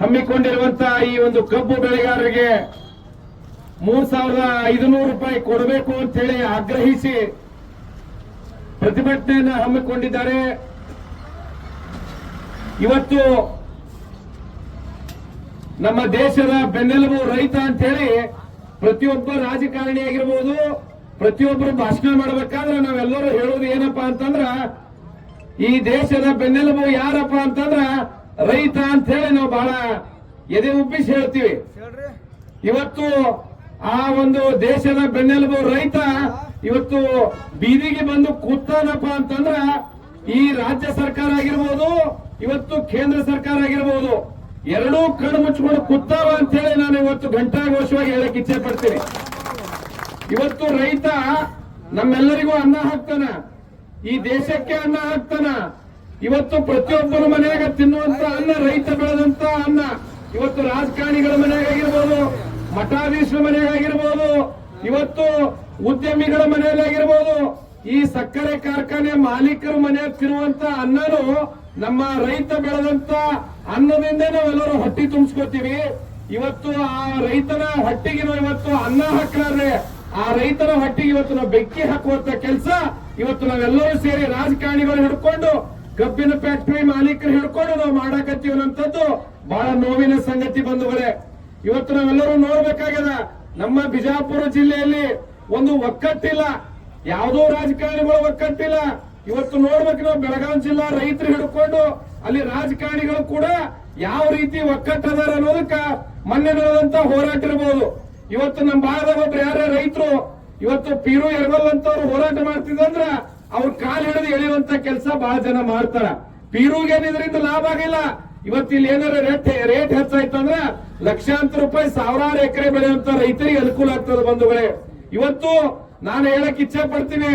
ಹಮ್ಮಿಕೊಂಡಿರುವಂತಹ ಈ ಒಂದು ಕಬ್ಬು ಬೆಳೆಗಾರರಿಗೆ ಮೂರ್ ಸಾವಿರದ ಐದುನೂರು ರೂಪಾಯಿ ಕೊಡಬೇಕು ಅಂತ ಹೇಳಿ ಆಗ್ರಹಿಸಿ ಪ್ರತಿಭಟನೆಯನ್ನು ಹಮ್ಮಿಕೊಂಡಿದ್ದಾರೆ. ಇವತ್ತು ನಮ್ಮ ದೇಶದ ಬೆನ್ನೆಲುಬು ರೈತ ಅಂತ ಹೇಳಿ ಪ್ರತಿಯೊಬ್ಬ ರಾಜಕಾರಣಿ ಪ್ರತಿಯೊಬ್ಬರು ಭಾಷಣ ಮಾಡಬೇಕಾದ್ರೆ ನಾವೆಲ್ಲರೂ ಹೇಳೋದು ಏನಪ್ಪಾ ಅಂತಂದ್ರ ಈ ದೇಶದ ಬೆನ್ನೆಲುಬು ಯಾರಪ್ಪ ಅಂತಂದ್ರ ರೈತ ಅಂತ ಹೇಳಿ ನಾವು ಬಹಳ ಎದೆ ಉಬ್ಬಿಸಿ ಹೇಳ್ತೀವಿ. ಇವತ್ತು ಆ ಒಂದು ದೇಶದ ಬೆನ್ನೆಲುಬು ರೈತ ಇವತ್ತು ಬೀದಿಗೆ ಬಂದು ಕೂತಾನಪ್ಪ ಅಂತಂದ್ರ ಈ ರಾಜ್ಯ ಸರ್ಕಾರ ಆಗಿರ್ಬೋದು ಇವತ್ತು ಕೇಂದ್ರ ಸರ್ಕಾರ ಆಗಿರ್ಬೋದು ಎರಡೂ ಕಣ್ಣು ಮುಚ್ಕೊಂಡು ಕೂತಾವ ಅಂತ ಹೇಳಿ ನಾನು ಇವತ್ತು ಘಂಟಾಘೋಷವಾಗಿ ಹೇಳಕ್ ಇಚ್ಛೆ ಪಡ್ತೀನಿ. ಇವತ್ತು ರೈತ ನಮ್ಮೆಲ್ಲರಿಗೂ ಅನ್ನ ಹಾಕ್ತಾನ. ಈ ದೇಶಕ್ಕೆ ಅನ್ನ ಹಾಕ್ತಾನ. ಇವತ್ತು ಪ್ರತಿಯೊಬ್ಬರ ಮನೆಯಾಗ ತಿನ್ನುವಂತ ಅನ್ನ, ರೈತ ಬೆಳೆದಂತ ಅನ್ನ. ಇವತ್ತು ರಾಜಕಾರಣಿಗಳ ಮನೆಯಾಗಿರ್ಬೋದು, ಮಠಾಧೀಶರ ಮನೆಯಾಗಿರ್ಬೋದು, ಇವತ್ತು ಉದ್ಯಮಿಗಳ ಮನೆಯಲ್ಲಾಗಿರ್ಬೋದು, ಈ ಸಕ್ಕರೆ ಕಾರ್ಖಾನೆ ಮಾಲೀಕರ ಮನೆಯಾಗ ತಿನ್ನುವಂತ ಅನ್ನನು ನಮ್ಮ ರೈತ ಬೆಳೆದಂತ ಅನ್ನದಿಂದ ನಾವೆಲ್ಲರೂ ಹೊಟ್ಟಿ ತುಂಬಿಸ್ಕೊತೀವಿ. ಇವತ್ತು ಆ ರೈತನ ಹೊಟ್ಟಿಗೆ ನಾವು ಇವತ್ತು ಅನ್ನ ಹಾಕ್ಲಾರ್ರೆ ಆ ರೈತರ ಹಟ್ಟಿಗೆ ಇವತ್ತು ನಾವು ಬೆಂಕಿ ಹಾಕುವಂತ ಕೆಲಸ, ಇವತ್ತು ನಾವೆಲ್ಲರೂ ಸೇರಿ ರಾಜಕಾರಣಿಗಳು ಹಿಡ್ಕೊಂಡು ಕಬ್ಬಿನ ಫ್ಯಾಕ್ಟರಿ ಮಾಲೀಕರು ಹಿಡ್ಕೊಂಡು ನಾವು ಮಾಡಾಕತ್ತೀವಿ ಅನ್ನೋಂಥದ್ದು ಬಹಳ ನೋವಿನ ಸಂಗತಿ ಬಂಧುಗಳೇ. ಇವತ್ತು ನಾವೆಲ್ಲರೂ ನೋಡ್ಬೇಕಾಗ್ಯದ, ನಮ್ಮ ಬಿಜಾಪುರ ಜಿಲ್ಲೆಯಲ್ಲಿ ಒಂದು ಒಕ್ಕಟ್ಟಿಲ್ಲ, ಯಾವುದೋ ರಾಜಕಾರಣಿಗಳು ಒಕ್ಕಟ್ಟಿಲ್ಲ. ಇವತ್ತು ನೋಡ್ಬೇಕು ನಾವು ಬೆಳಗಾವಿ ಜಿಲ್ಲಾ ರೈತರು ಹಿಡ್ಕೊಂಡು, ಅಲ್ಲಿ ರಾಜಕಾರಣಿಗಳು ಕೂಡ ಯಾವ ರೀತಿ ಒಕ್ಕಟ್ಟದಾರ ಅನ್ನೋದಕ್ಕ ಮೊನ್ನೆ ನಡೆದಂತ ಹೋರಾಟ ಇರಬಹುದು ಇವತ್ತು ನಮ್ಮ ಭಾಗದಾಗ ಒಬ್ರು ಯಾರ ರೈತರು, ಇವತ್ತು ಪೀರು ಎರಗಲ್ ಅಂತವ್ರು ಹೋರಾಟ ಮಾಡ್ತಿದಂದ್ರ ಅವ್ರ ಕಾಲ್ ಹಿಡಿದು ಎಳೆಯುವಂತ ಕೆಲಸ ಬಹಳ ಜನ ಮಾಡ್ತಾರ. ಪೀರುಗೆ ಇದರಿಂದ ಲಾಭ ಆಗಿಲ್ಲ. ಇವತ್ತು ಇಲ್ಲಿ ಏನಾರ ರೇಟ್ ರೇಟ್ ಹೆಚ್ಚಾಯ್ತು ಅಂದ್ರೆ ಲಕ್ಷಾಂತರ ರೂಪಾಯಿ ಸಾವಿರಾರು ಎಕರೆ ಬೆಳೆಯುವಂತ ರೈತರಿಗೆ ಅನುಕೂಲ ಆಗ್ತದೆ ಬಂಧುಗಳೇ. ಇವತ್ತು ನಾನು ಹೇಳಕ್ ಇಚ್ಛೆ ಪಡ್ತೀನಿ,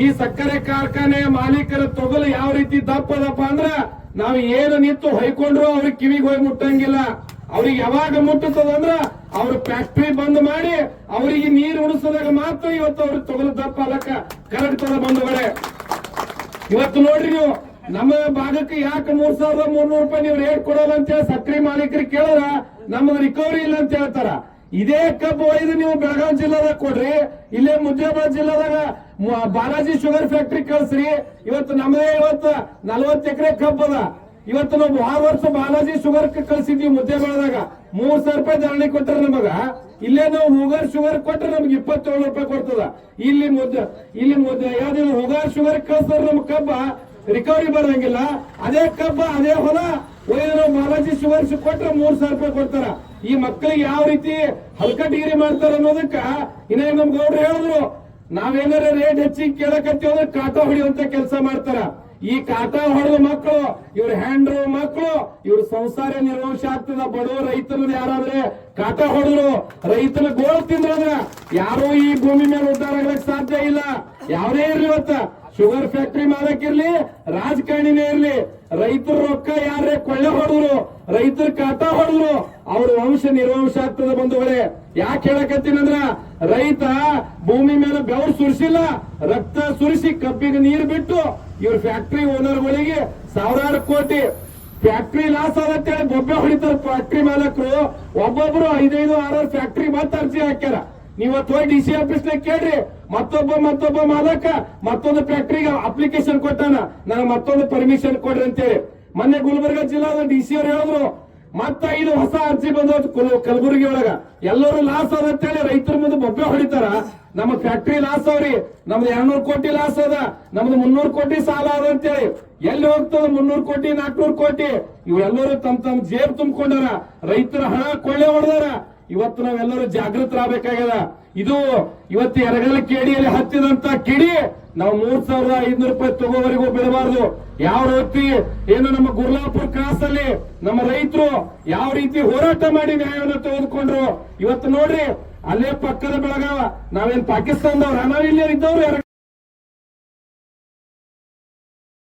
ಈ ಸಕ್ಕರೆ ಕಾರ್ಖಾನೆ ಮಾಲೀಕರ ತೊಗಲು ಯಾವ ರೀತಿ ದಪ್ಪದಪ್ಪ ಅಂದ್ರ ನಾವು ಏನು ನಿಂತು ಹೊಯ್ಕೊಂಡ್ರು ಅವ್ರಿಗೆ ಕಿವಿಗೆ ಹೋಗಿ ಮುಟ್ಟಂಗಿಲ್ಲ. ಅವ್ರಿಗೆ ಯಾವಾಗ ಮುಟ್ಟುತ್ತದಂದ್ರ ಅವ್ರ ಫ್ಯಾಕ್ಟ್ರಿ ಬಂದ್ ಮಾಡಿ ಅವರಿಗೆ ನೀರು ಉಣಿಸೋದಾಗ ಮಾತ್ರ ಇವತ್ತು ಅವ್ರಿಗೆ ತೊಗಲು ದಪ್ಪ ಅಲಕ್ಕ ಕರಗ್ತದ ಬಂಧುಗಳೇ ಇವತ್ತು ನೋಡ್ರಿ ನೀವು, ನಮ್ಮ ಭಾಗಕ್ಕೆ ಯಾಕೆ ಮೂರ್ ಸಾವಿರದ ಮೂರ್ನೂರು ರೂಪಾಯಿ ನೀವು ರೇಟ್ ಕೊಡೋಲ್ಲ ಅಂತ ಹೇಳಿ ಸಕ್ರೆ ಮಾಲೀಕರಿಗೆ ಕೇಳೋರ ನಮ್ಮ ರಿಕವರಿ ಇಲ್ಲ ಅಂತ ಹೇಳ್ತಾರ. ಇದೇ ಕಬ್ಬು ಒಯ್ದು ನೀವು ಬೆಳಗಾವಿ ಜಿಲ್ಲಾದಾಗ ಕೊಡ್ರಿ, ಇಲ್ಲೇ ಮುಜಾಬಾದ್ ಜಿಲ್ಲಾದಾಗ ಬಾಲಾಜಿ ಶುಗರ್ ಫ್ಯಾಕ್ಟ್ರಿ ಕಳ್ಸ್ರಿ. ಇವತ್ತು ನಮ್ಮದೇ ಇವತ್ತು ನಲವತ್ತು ಎಕರೆ ಕಬ್ಬು ಅದ. ಇವತ್ತು ನಾವು ಆ ವರ್ಷ ಬಾಲಾಜಿ ಶುಗರ್ ಕಳ್ಸಿದ್ವಿ ಮುದ್ದೆ ಬೆಳೆದಾಗ. ಮೂರ್ ಸಾವಿರ ರೂಪಾಯಿ ಧರಣಿ ಕೊಟ್ಟರೆ ನಮಗ. ಇಲ್ಲೇ ನಾವು ಹುಗಾರ್ ಶುಗರ್ ಕೊಟ್ರೆ ನಮ್ಗೆ ಇಪ್ಪತ್ತೇಳು ರೂಪಾಯಿ ಕೊಡ್ತದ. ಇಲ್ಲಿ ಮುದ್ದೆ ಇಲ್ಲಿ ಮುದ್ದೆ. ಯಾವ್ದು ಹುಗಾರ್ ಶುಗರ್ ಕಳ್ಸಿದ್ರೆ ನಮ್ ಕಬ್ಬ ರಿಕವರಿ ಬರಂಗಿಲ್ಲ. ಅದೇ ಕಬ್ಬ, ಅದೇ ಹೊಲ. ಒಯ್ದು ಬಾಲಾಜಿ ಶುಗರ್ ಕೊಟ್ರೆ ಮೂರ್ ಸಾವಿರ ರೂಪಾಯಿ ಕೊಡ್ತಾರ. ಈ ಮಕ್ಕಳಿಗೆ ಯಾವ ರೀತಿ ಹಲ್ಕ ಡಿಗ್ರಿ ಮಾಡ್ತಾರ ಅನ್ನೋದಕ್ಕ ಇನ್ನೇ ನಮ್ ಗೌಡ್ರು ಹೇಳಿದ್ರು. ನಾವೇನಾರ ರೇಟ್ ಹೆಚ್ಚಿಗೆ ಕೇಳಕತ್ತೀವಿ ಅಂದ್ರೆ ಕಾಟ ಹೊಡಿಯುವಂತ ಕೆಲಸ ಮಾಡ್ತಾರ. ಈ ಕಾಟ ಹೊಡೆದ ಮಕ್ಕಳು, ಇವ್ರ ಹ್ಯಾಂಡ್ರು ಮಕ್ಕಳು, ಇವ್ರ ಸಂಸಾರ ನಿರ್ವಂಶ ಆಗ್ತದ ಬಡವ ರೈತನ ಯಾರಾದ್ರೆ ಕಾಟ ಹೊಡೆದ್ರು. ರೈತನ ಗೋಳು ತಿಂದ್ರದ ಯಾರು ಈ ಭೂಮಿ ಮೇಲೆ ಉದ್ದಾರ ಆಗ್ಲಿಕ್ಕೆ ಸಾಧ್ಯ ಇಲ್ಲ. ಯಾವ್ದೇ ಇರ್ಲಿ ಇವತ್ತ ಶುಗರ್ ಫ್ಯಾಕ್ಟ್ರಿ ಮಾಲಕ್ ಇರ್ಲಿ, ರಾಜಕಾರಣಿನೇ ಇರ್ಲಿ, ರೈತರ ರೊಕ್ಕ ಯಾರೇ ಕೊಳ್ಳೆ ಹೊಡೆದ್ರು, ರೈತರ ಕಾಟ ಹೊಡೆದ್ರು, ಅವ್ರ ವಂಶ ನಿರ್ವಂಶ ಆಗ್ತದ ಬಂಧುಗಳೇ. ಯಾಕೆ ಹೇಳಕತ್ತೀನಂದ್ರ ರೈತ ಭೂಮಿ ಮೇಲೆ ಬೆವರು ಸುರಿಸಿಲ್ಲ, ರಕ್ತ ಸುರಿಸಿ ಕಬ್ಬಿಗೆ ನೀರು ಬಿಟ್ಟು ಇವ್ರ ಫ್ಯಾಕ್ಟರಿ ಓನರ್ಗಳಿಗೆ ಸಾವಿರಾರು ಕೋಟಿ. ಫ್ಯಾಕ್ಟರಿ ಲಾಸ್ ಆಗತ್ತೇಳಿ ಬೊಬ್ಬೆ ಹೊಡಿತಾರ ಫ್ಯಾಕ್ಟ್ರಿ ಮಾಲಕರು. ಒಬ್ಬೊಬ್ರು ಐದೈದು ಆರಾರು ಫ್ಯಾಕ್ಟ್ರಿ ಮತ್ತೆ ಅರ್ಜಿ ಹಾಕ್ಯಾರ. ನೀವತ್ತು ಹೋಗಿ ಡಿ ಸಿ ಆಫೀಸ್ ಕೇಳ್ರಿ, ಮತ್ತೊಬ್ಬ ಮತ್ತೊಬ್ಬ ಮಾಲಕ ಮತ್ತೊಂದು ಫ್ಯಾಕ್ಟ್ರಿಗೆ ಅಪ್ಲಿಕೇಶನ್ ಕೊಟ್ಟಾನ, ನನಗೆ ಮತ್ತೊಂದು ಪರ್ಮಿಷನ್ ಕೊಡ್ರಿ ಅಂತೇಳಿ. ಮೊನ್ನೆ ಗುಲ್ಬರ್ಗ ಜಿಲ್ಲಾದ ಡಿ ಸಿ ಅವ್ರು ಹೇಳಿದ್ರು ಮತ್ತ ಇದು ಹೊಸ ಅರ್ಜಿ ಬಂದೋದು ಕಲಬುರಗಿ ಒಳಗ. ಎಲ್ಲರೂ ಲಾಸ್ ಅದಂತೇಳಿ ರೈತರ ಮುಂದೆ ಬೊಬ್ಬೆ ಹೊಡಿತಾರ. ನಮ್ಮ ಫ್ಯಾಕ್ಟ್ರಿ ಲಾಸ್ ಅವ್ರಿ. ನಮ್ದು ಎರಡ್ನೂರು ಕೋಟಿ ಲಾಸ್ ಅದ. ನಮ್ದು ಮುನ್ನೂರ್ ಕೋಟಿ ಸಾಲ ಅದ ಅಂತೇಳಿ. ಎಲ್ಲಿ ಹೋಗ್ತದ ಮುನ್ನೂರ್ ಕೋಟಿ ನಾಲ್ಕನೂರ್ ಕೋಟಿ? ಇವೆಲ್ಲರೂ ತಮ್ಮ ತಮ್ಮ ಜೇಬ್ ತುಂಬಿಕೊಂಡಾರ. ರೈತರ ಹಣ ಕೊಳ್ಳೆ ಹೊಡೆದಾರ. ಇವತ್ತು ನಾವೆಲ್ಲರೂ ಜಾಗೃತರಾಗಬೇಕಾಗ್ಯದ. ಇದು ಇವತ್ತು ಎರಗಲ ಕೇಡಿಯಲ್ಲಿ ಹತ್ತಿದಂತ ಕಿಡಿ ನಾವು ಮೂರ್ ಸಾವಿರದ ಐದ್ನೂರು ರೂಪಾಯಿ ತಗೋವರೆಗೂ ಬಿಡಬಾರದು. ಯಾವ ರೀತಿ ಏನು ನಮ್ಮ ಗುರ್ಲಾಪುರ ಕ್ರಾಸ್ ಅಲ್ಲಿ ನಮ್ಮ ರೈತರು ಯಾವ ರೀತಿ ಹೋರಾಟ ಮಾಡಿ ನ್ಯಾಯವನ್ನು ತೆಗೆದುಕೊಂಡ್ರು. ಇವತ್ತು ನೋಡ್ರಿ, ಅಲ್ಲೇ ಪಕ್ಕದ ಬೆಳಗಾವ, ನಾವೇನ್ ಪಾಕಿಸ್ತಾನದವ್ರು? ನಾವ್ ಇಲ್ಲೇ ಇದ್ದವ್ರು